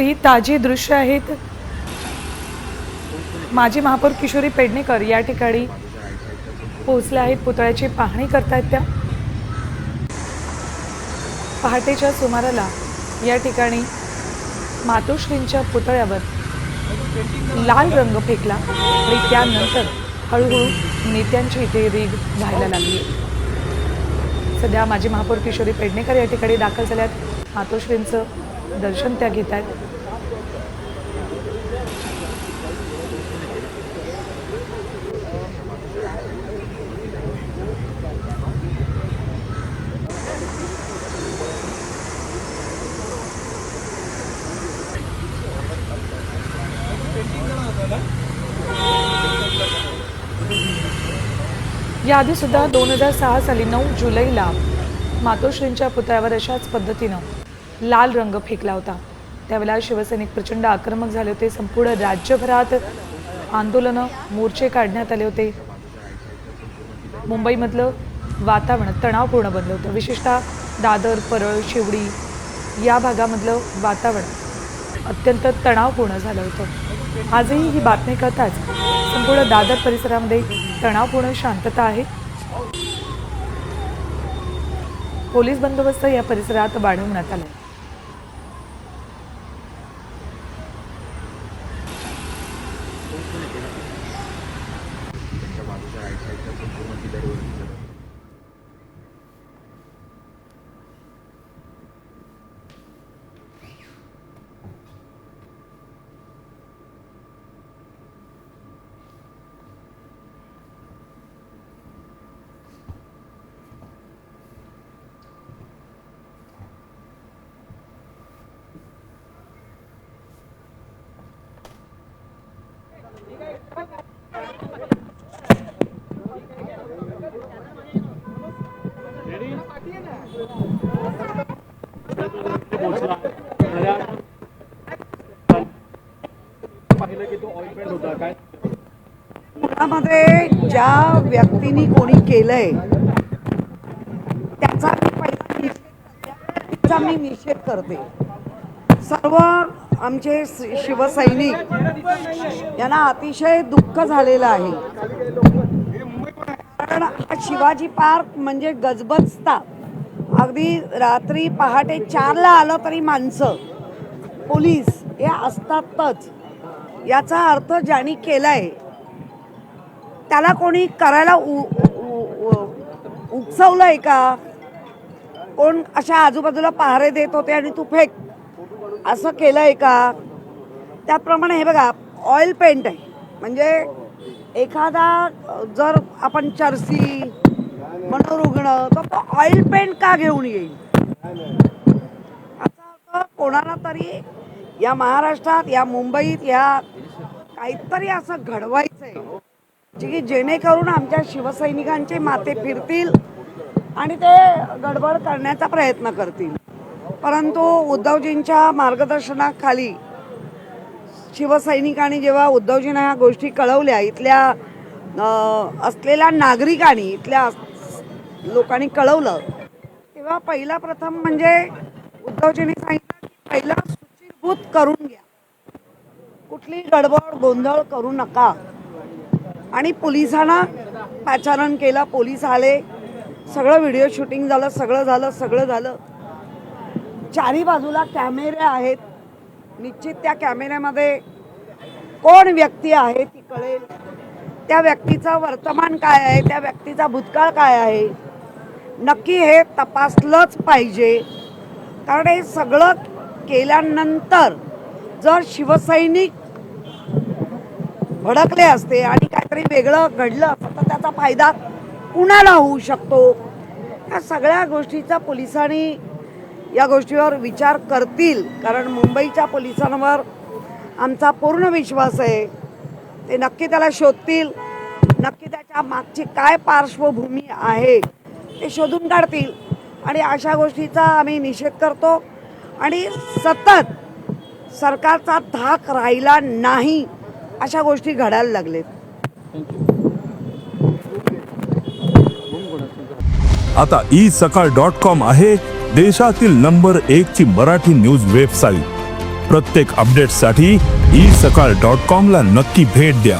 तर ही ताजी दृश्य आहेत. माजी महापौर किशोरी पेडणेकर या ठिकाणी पोहोचल्या आहेत. पुतळ्याची पाहणी करतायत त्या. पहाटेच्या सुमाराला या ठिकाणी मातोश्रींच्या पुतळ्यावर लाल रंग फेकला आणि त्यानंतर हळूहळू नेत्यांची इथे रीग व्हायला लागली. सध्या माजी महापौर किशोरी पेडणेकर या ठिकाणी दाखल झाल्यात. मातोश्रींचं दर्शन त्या घेत आहेत याआधी सुद्धा दोन हजार सहा साली नऊ जुलैला मातोश्रींच्या पुतळ्यावर अशाच पद्धतीनं लाल रंग फेकला होता. त्यावेळेला शिवसैनिक प्रचंड आक्रमक झाले होते. संपूर्ण राज्यभरात आंदोलनं मोर्चे काढण्यात आले होते. मुंबईमधलं वातावरण तणावपूर्ण बनलं होतं. विशेषतः दादर परळ शिवडी या भागामधलं वातावरण अत्यंत तणावपूर्ण झालं होतं. आजही ही बातमी कळताच संपूर्ण दादर परिसरामध्ये तणावपूर्ण शांतता आहे. पोलीस बंदोबस्त या परिसरात वाढवण्यात आला आहे की तो ऑइल पेंट होता काय पुण्यामध्ये ज्या व्यक्तीनी कोणी केलंय त्याचा मी पहिला निषेध त्याचा मी निषेध करते. सर्व आमचे शिवसैनिक यांना अतिशय दुःख झालेलं आहे. कारण हा शिवाजी पार्क म्हणजे गजबजता अगदी रात्री पहाटे चारला आलं तरी माणसं पोलीस हे असतातच. याचा अर्थ ज्यांनी केलाय त्याला कोणी करायला उ- उकसवलंय का? कोण अशा आजूबाजूला पहारे देत होते आणि तू फेक असं केलंय का? त्याप्रमाणे हे बघा ऑइल पेंट आहे. म्हणजे एखादा जर आपण चर्सी मनोरुग्ण तर तो ऑइल पेंट का घेऊन येईल? असं कोणाला तरी या महाराष्ट्रात या मुंबईत या काहीतरी असं घडवायचंय जे की जेणेकरून आमच्या शिवसैनिकांचे माते फिरतील आणि ते गडबड करण्याचा प्रयत्न करतील. परंतु उद्धवजींच्या मार्गदर्शनाखाली शिवसैनिकांनी जेव्हा उद्धवजींना ह्या गोष्टी कळवल्या इथल्या असलेल्या नागरिकांनी इथल्या लोकांनी कळवलं तेव्हा पहिला प्रथम म्हणजे उद्धवजींनी सांगितलं की पहिला मजबूत करून घ्या. कुठली गडबड गोंधळ करू नका. आणि पोलिसांना पाचारण केलं पोलीस आले. सगळं व्हिडिओ शूटिंग झालं सगळं झालं सगळं झालं. चारी बाजूला कॅमेरे आहेत. निश्चित त्या कॅमेऱ्यामध्ये कोण व्यक्ती आहे ती कळेल. त्या व्यक्तीचं वर्तमान काय आहे त्या व्यक्तीचा भूतकाळ काय आहे? नक्की हे तपासलंच पाहिजे. कारण हे सगळं केल्यानंतर जर शिवसैनिक भडकले असते आणि काहीतरी वेगळं घडलं असतं तर त्याचा फायदा कुणाला होऊ शकतो? या सगळ्या गोष्टीचा पोलिसांनी या गोष्टीवर विचार करतील. कारण मुंबईच्या पोलिसांवर आमचा पूर्ण विश्वास आहे. ते नक्की त्याला शोधतील. नक्की त्याच्या मागची काय पार्श्वभूमी आहे ते शोधून काढतील. आणि अशा गोष्टीचा आम्ही निषेध करतो. आणि सतत सरकारचा धाक राहिला नाही अशा गोष्टी घडायला लागलेत. आता ई सकाळ डॉट कॉम आहे देशातील नंबर एक ची मराठी न्यूज वेबसाईट प्रत्येक अपडेटसाठी ई सकाळ डॉट कॉम ला नक्की भेट द्या.